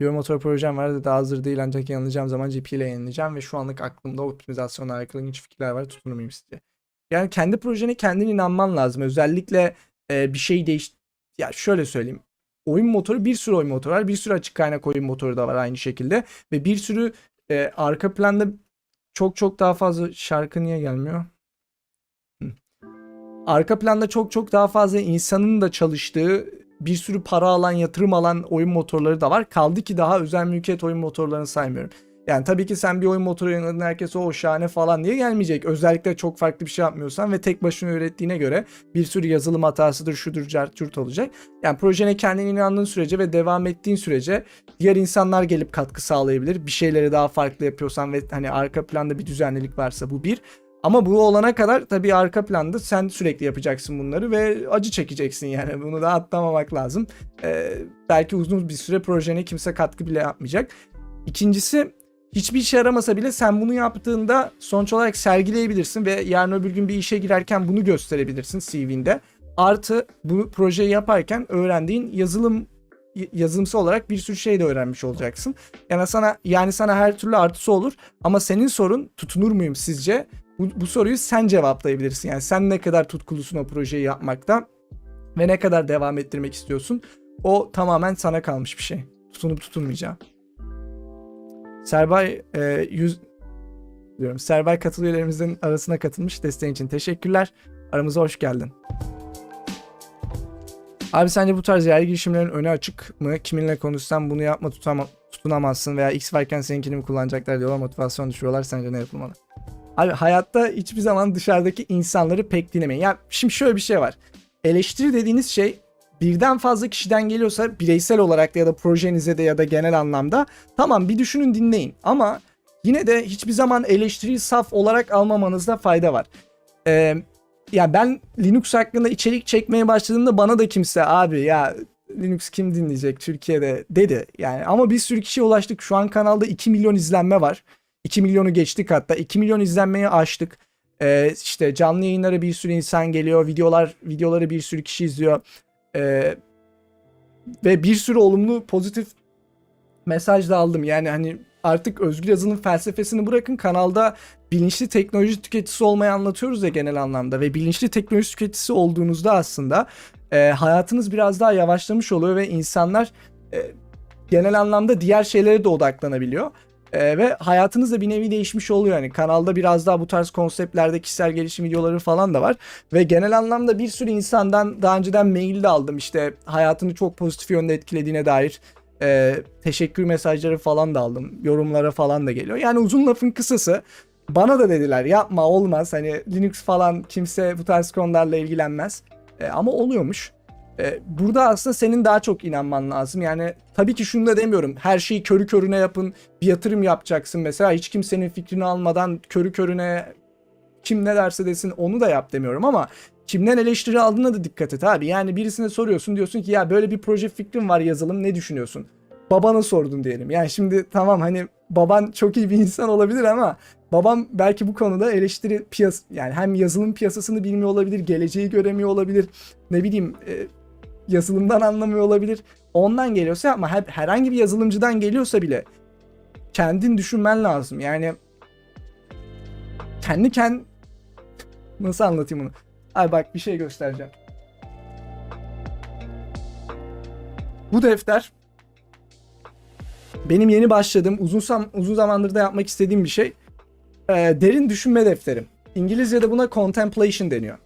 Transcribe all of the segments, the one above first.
Bir motor projem var daha hazır değil ancak yayınlayacağım zaman GP ile yayınlayacağım ve şu anlık aklımda optimizasyonla alakalı ilginç fikirler var tutunur muyum sizce? Yani kendi projene kendin inanman lazım. Özellikle e, bir şey değiş... Ya şöyle söyleyeyim. Oyun motoru bir sürü oyun motoru var. Bir sürü açık kaynak oyun motoru da var aynı şekilde. Ve bir sürü e, arka planda çok çok daha fazla şarkı niye gelmiyor? Hı. Arka planda çok çok daha fazla insanın da çalıştığı bir sürü para alan, yatırım alan oyun motorları da var. Kaldı ki daha özel mülkiyet oyun motorlarını saymıyorum. Yani tabii ki sen bir oyun motoru yayınladın herkes o şahane falan diye gelmeyecek. Özellikle çok farklı bir şey yapmıyorsan ve tek başına ürettiğine göre bir sürü yazılım hatasıdır, şudur, cart, olacak. Yani projene kendine inandığın sürece ve devam ettiğin sürece diğer insanlar gelip katkı sağlayabilir. Bir şeyleri daha farklı yapıyorsan ve hani arka planda bir düzenlilik varsa bu bir. Ama bu olana kadar tabii arka planda sen sürekli yapacaksın bunları ve acı çekeceksin yani. Bunu da atlamamak lazım. Ee, belki uzun bir süre projene kimse katkı bile yapmayacak. İkincisi hiçbir işe yaramasa bile sen bunu yaptığında sonuç olarak sergileyebilirsin ve yarın öbür gün bir işe girerken bunu gösterebilirsin CV'nde. Artı bu projeyi yaparken öğrendiğin yazılım yazılımsı olarak bir sürü şey de öğrenmiş olacaksın. Yani sana yani sana her türlü artısı olur ama senin sorun tutunur muyum sizce? Bu, bu soruyu sen cevaplayabilirsin. Yani sen ne kadar tutkulusun o projeyi yapmakta ve ne kadar devam ettirmek istiyorsun. O tamamen sana kalmış bir şey. Tutunup tutunmayacağım. Serbay e, 100 diyorum. Serbay katıl arasına katılmış. Desteğin için teşekkürler. Aramıza hoş geldin. Abi sence bu tarz yerel girişimlerin önü açık mı? Kiminle konuşsam bunu yapma tutama, tutunamazsın veya X varken seninkini mi kullanacaklar diyorlar motivasyon düşürüyorlar. Sence ne yapılmalı? Abi hayatta hiçbir zaman dışarıdaki insanları pek dinlemeyin. Ya şimdi şöyle bir şey var. Eleştiri dediğiniz şey birden fazla kişiden geliyorsa bireysel olarak da ya da projenize de ya da genel anlamda tamam bir düşünün dinleyin. Ama yine de hiçbir zaman eleştiriyi saf olarak almamanızda fayda var. Ee, ya ben Linux hakkında içerik çekmeye başladığımda bana da kimse abi ya Linux kim dinleyecek Türkiye'de dedi. Yani ama bir sürü kişiye ulaştık. Şu an kanalda 2 milyon izlenme var. 2 milyonu geçtik hatta. 2 milyon izlenmeyi aştık. Ee, işte canlı yayınlara bir sürü insan geliyor. Videolar videoları bir sürü kişi izliyor. Ee, ve bir sürü olumlu pozitif mesaj da aldım. Yani hani artık özgür yazılım felsefesini bırakın kanalda bilinçli teknoloji tüketicisi olmayı anlatıyoruz ya genel anlamda ve bilinçli teknoloji tüketicisi olduğunuzda aslında e, hayatınız biraz daha yavaşlamış oluyor ve insanlar e, genel anlamda diğer şeylere de odaklanabiliyor. E, ve hayatınız da bir nevi değişmiş oluyor. Yani kanalda biraz daha bu tarz konseptlerde kişisel gelişim videoları falan da var. Ve genel anlamda bir sürü insandan daha önceden mail de aldım. İşte hayatını çok pozitif yönde etkilediğine dair e, teşekkür mesajları falan da aldım. Yorumlara falan da geliyor. Yani uzun lafın kısası bana da dediler yapma olmaz. Hani Linux falan kimse bu tarz konularla ilgilenmez. E, ama oluyormuş. E, burada aslında senin daha çok inanman lazım. Yani tabii ki şunu da demiyorum. Her şeyi körü körüne yapın. Bir yatırım yapacaksın mesela. Hiç kimsenin fikrini almadan körü körüne kim ne derse desin onu da yap demiyorum ama kimden eleştiri aldığına da dikkat et abi. Yani birisine soruyorsun diyorsun ki ya böyle bir proje fikrim var yazılım ne düşünüyorsun? Babana sordun diyelim. Yani şimdi tamam hani baban çok iyi bir insan olabilir ama babam belki bu konuda eleştiri piyas yani hem yazılım piyasasını bilmiyor olabilir, geleceği göremiyor olabilir. Ne bileyim e, yazılımdan anlamıyor olabilir. Ondan geliyorsa ama her, herhangi bir yazılımcıdan geliyorsa bile kendin düşünmen lazım. Yani kendi kend nasıl anlatayım bunu? Ay bak bir şey göstereceğim. Bu defter benim yeni başladığım uzun uzun zamandır da yapmak istediğim bir şey. Ee, derin düşünme defterim. İngilizce'de buna contemplation deniyor.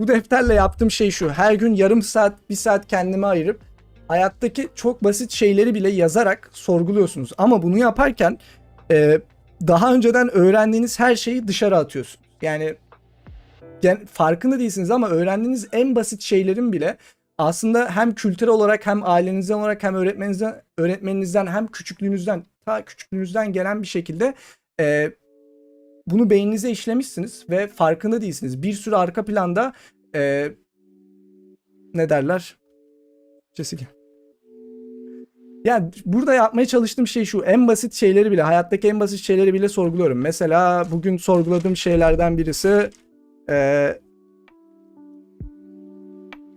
Bu defterle yaptığım şey şu. Her gün yarım saat, bir saat kendime ayırıp hayattaki çok basit şeyleri bile yazarak sorguluyorsunuz. Ama bunu yaparken e, daha önceden öğrendiğiniz her şeyi dışarı atıyorsunuz. Yani, yani farkında değilsiniz ama öğrendiğiniz en basit şeylerin bile aslında hem kültürel olarak hem ailenizden olarak hem öğretmeninizden, öğretmeninizden hem küçüklüğünüzden ta küçüklüğünüzden gelen bir şekilde e, bunu beyninize işlemişsiniz ve farkında değilsiniz. Bir sürü arka planda e, ne derler? Jessica. Yani burada yapmaya çalıştığım şey şu. En basit şeyleri bile, hayattaki en basit şeyleri bile sorguluyorum. Mesela bugün sorguladığım şeylerden birisi e,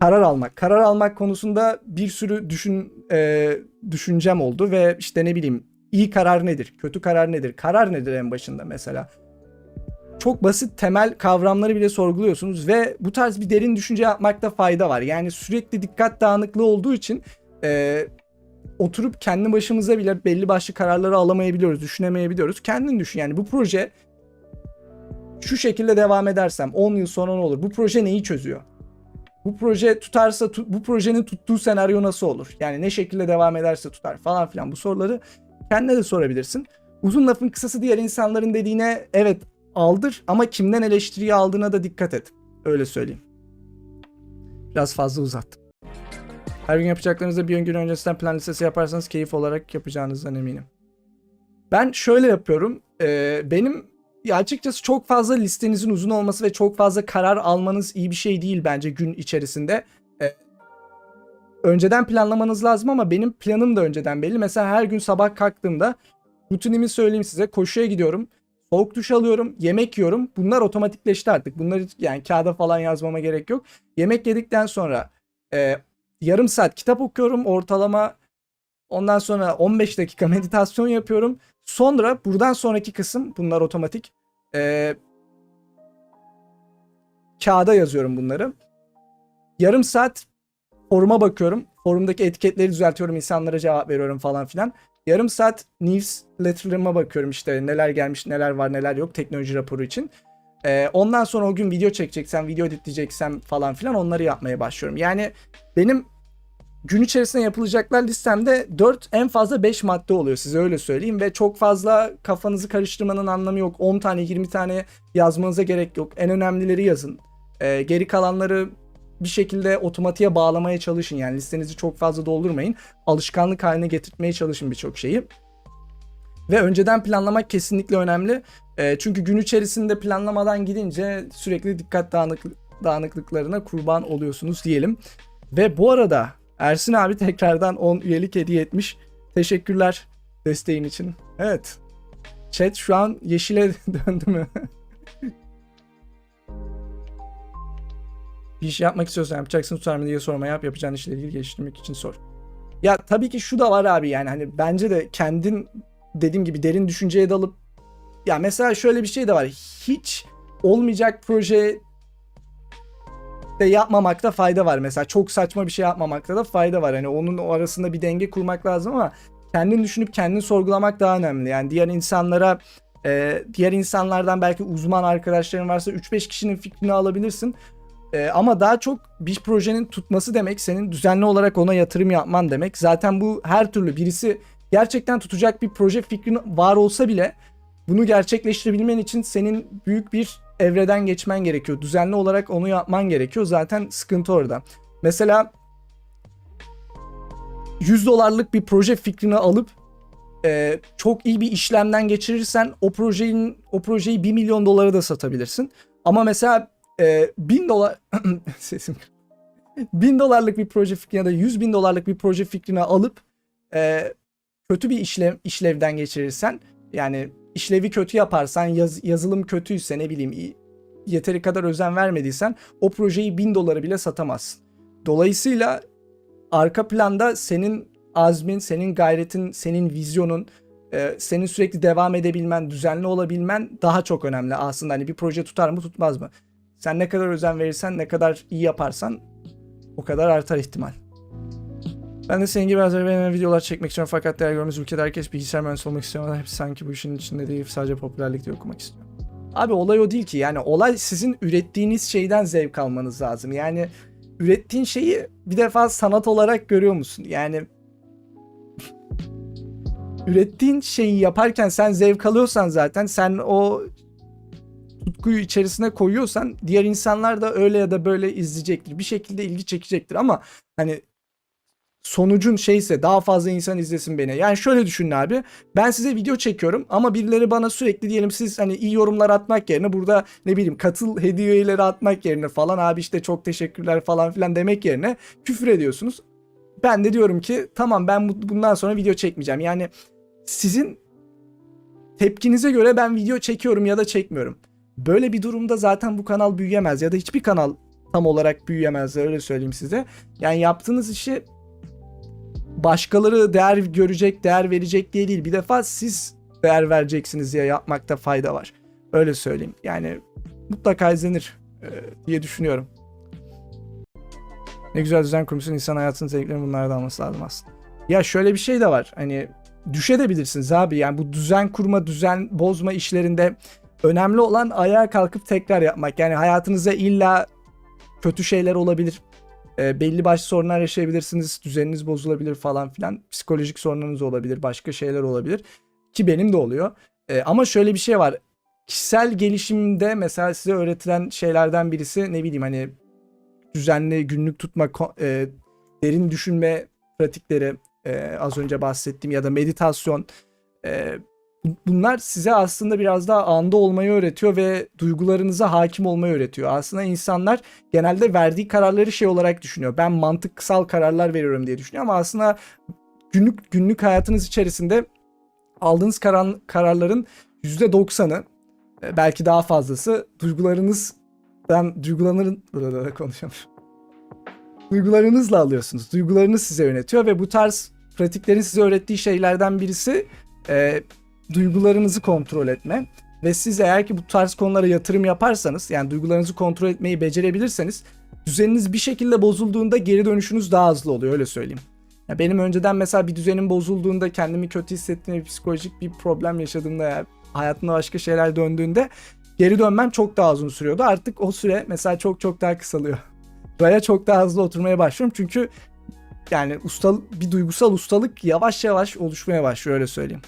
karar almak. Karar almak konusunda bir sürü düşün e, düşüncem oldu ve işte ne bileyim iyi karar nedir, kötü karar nedir, karar nedir en başında mesela. Çok basit temel kavramları bile sorguluyorsunuz ve bu tarz bir derin düşünce yapmakta fayda var. Yani sürekli dikkat dağınıklığı olduğu için e, oturup kendi başımıza bile belli başlı kararları alamayabiliyoruz, düşünemeyebiliyoruz. Kendin düşün yani bu proje şu şekilde devam edersem 10 yıl sonra ne olur? Bu proje neyi çözüyor? Bu proje tutarsa tu- bu projenin tuttuğu senaryo nasıl olur? Yani ne şekilde devam ederse tutar falan filan bu soruları kendine de sorabilirsin. Uzun lafın kısası diğer insanların dediğine evet aldır ama kimden eleştiriyi aldığına da dikkat et. Öyle söyleyeyim. Biraz fazla uzattım. Her gün yapacaklarınızda bir gün öncesinden plan listesi yaparsanız keyif olarak yapacağınızdan eminim. Ben şöyle yapıyorum. Ee, benim ya açıkçası çok fazla listenizin uzun olması ve çok fazla karar almanız iyi bir şey değil bence gün içerisinde. Ee, önceden planlamanız lazım ama benim planım da önceden belli. Mesela her gün sabah kalktığımda rutinimi söyleyeyim size. Koşuya gidiyorum. Soğuk duş alıyorum, yemek yiyorum. Bunlar otomatikleşti artık. Bunları yani kağıda falan yazmama gerek yok. Yemek yedikten sonra e, yarım saat kitap okuyorum ortalama. Ondan sonra 15 dakika meditasyon yapıyorum. Sonra buradan sonraki kısım bunlar otomatik. E, kağıda yazıyorum bunları. Yarım saat foruma bakıyorum. Forumdaki etiketleri düzeltiyorum. insanlara cevap veriyorum falan filan. Yarım saat newsletter'ıma bakıyorum işte neler gelmiş neler var neler yok teknoloji raporu için. Ee, ondan sonra o gün video çekeceksem, video editleyeceksem falan filan onları yapmaya başlıyorum. Yani benim gün içerisinde yapılacaklar listemde 4 en fazla 5 madde oluyor size öyle söyleyeyim. Ve çok fazla kafanızı karıştırmanın anlamı yok. 10 tane 20 tane yazmanıza gerek yok. En önemlileri yazın. Ee, geri kalanları bir şekilde otomatiğe bağlamaya çalışın. Yani listenizi çok fazla doldurmayın. Alışkanlık haline getirtmeye çalışın birçok şeyi. Ve önceden planlamak kesinlikle önemli. E, çünkü gün içerisinde planlamadan gidince sürekli dikkat dağınık, dağınıklıklarına kurban oluyorsunuz diyelim. Ve bu arada Ersin abi tekrardan 10 üyelik hediye etmiş. Teşekkürler desteğin için. Evet. Chat şu an yeşile döndü mü? Bir iş yapmak istiyorsan yapacaksın tutar mı diye sorma yap. Yapacağın işle ilgili geliştirmek için sor. Ya tabii ki şu da var abi yani hani bence de kendin dediğim gibi derin düşünceye dalıp ya mesela şöyle bir şey de var. Hiç olmayacak proje de yapmamakta fayda var. Mesela çok saçma bir şey yapmamakta da fayda var. Hani onun o arasında bir denge kurmak lazım ama kendin düşünüp kendini sorgulamak daha önemli. Yani diğer insanlara e, diğer insanlardan belki uzman arkadaşların varsa 3-5 kişinin fikrini alabilirsin. E, ama daha çok bir projenin tutması demek senin düzenli olarak ona yatırım yapman demek. Zaten bu her türlü birisi gerçekten tutacak bir proje fikrin var olsa bile bunu gerçekleştirebilmen için senin büyük bir evreden geçmen gerekiyor. Düzenli olarak onu yapman gerekiyor. Zaten sıkıntı orada. Mesela 100 dolarlık bir proje fikrini alıp e, çok iyi bir işlemden geçirirsen o projenin o projeyi 1 milyon dolara da satabilirsin. Ama mesela e, 1000 dolar sesim 1000 dolarlık bir proje fikrini ya da 100 bin dolarlık bir proje fikrini alıp e, kötü bir işlev işlevden geçirirsen yani işlevi kötü yaparsan yaz, yazılım kötüyse ne bileyim yeteri kadar özen vermediysen o projeyi 1000 dolara bile satamazsın. Dolayısıyla arka planda senin azmin, senin gayretin, senin vizyonun, e, senin sürekli devam edebilmen, düzenli olabilmen daha çok önemli aslında. Hani bir proje tutar mı tutmaz mı? Sen ne kadar özen verirsen, ne kadar iyi yaparsan o kadar artar ihtimal. Ben de senin gibi hazır benim videolar çekmek istiyorum fakat değer görmez ülkede herkes bilgisayar mühendisi olmak istiyor ama hepsi sanki bu işin içinde değil sadece popülerlikte okumak istiyor. Abi olay o değil ki yani olay sizin ürettiğiniz şeyden zevk almanız lazım. Yani ürettiğin şeyi bir defa sanat olarak görüyor musun? Yani ürettiğin şeyi yaparken sen zevk alıyorsan zaten sen o tutkuyu içerisine koyuyorsan diğer insanlar da öyle ya da böyle izleyecektir. Bir şekilde ilgi çekecektir ama hani sonucun şeyse daha fazla insan izlesin beni. Yani şöyle düşünün abi. Ben size video çekiyorum ama birileri bana sürekli diyelim siz hani iyi yorumlar atmak yerine burada ne bileyim katıl hediyeleri atmak yerine falan abi işte çok teşekkürler falan filan demek yerine küfür ediyorsunuz. Ben de diyorum ki tamam ben bundan sonra video çekmeyeceğim. Yani sizin tepkinize göre ben video çekiyorum ya da çekmiyorum. Böyle bir durumda zaten bu kanal büyüyemez ya da hiçbir kanal tam olarak büyüyemezler öyle söyleyeyim size. Yani yaptığınız işi başkaları değer görecek, değer verecek diye değil. Bir defa siz değer vereceksiniz diye yapmakta fayda var. Öyle söyleyeyim. Yani mutlaka izlenir e, diye düşünüyorum. Ne güzel düzen kurmuşsun. insan hayatının zevklerinin bunlardan alması lazım aslında. Ya şöyle bir şey de var. Hani düşebilirsiniz abi. Yani bu düzen kurma, düzen bozma işlerinde önemli olan ayağa kalkıp tekrar yapmak. Yani hayatınıza illa kötü şeyler olabilir. E, belli başlı sorunlar yaşayabilirsiniz. Düzeniniz bozulabilir falan filan. Psikolojik sorunlarınız olabilir. Başka şeyler olabilir. Ki benim de oluyor. E, ama şöyle bir şey var. Kişisel gelişimde mesela size öğretilen şeylerden birisi ne bileyim hani düzenli günlük tutma, e, derin düşünme pratikleri e, az önce bahsettiğim ya da meditasyon e, bunlar size aslında biraz daha anda olmayı öğretiyor ve duygularınıza hakim olmayı öğretiyor. Aslında insanlar genelde verdiği kararları şey olarak düşünüyor. Ben mantıksal kararlar veriyorum diye düşünüyor ama aslında günlük günlük hayatınız içerisinde aldığınız karar, kararların %90'ı e, belki daha fazlası duygularınızdan duygulanırın konuşamıyorum. Duygularınızla alıyorsunuz. Duygularınız size yönetiyor ve bu tarz pratiklerin size öğrettiği şeylerden birisi e, duygularınızı kontrol etme. Ve siz eğer ki bu tarz konulara yatırım yaparsanız yani duygularınızı kontrol etmeyi becerebilirseniz düzeniniz bir şekilde bozulduğunda geri dönüşünüz daha hızlı oluyor öyle söyleyeyim. Ya benim önceden mesela bir düzenim bozulduğunda kendimi kötü hissettiğimde psikolojik bir problem yaşadığımda ya hayatımda başka şeyler döndüğünde geri dönmem çok daha uzun sürüyordu. Artık o süre mesela çok çok daha kısalıyor. Buraya çok daha hızlı oturmaya başlıyorum çünkü yani ustal bir duygusal ustalık yavaş yavaş oluşmaya başlıyor öyle söyleyeyim.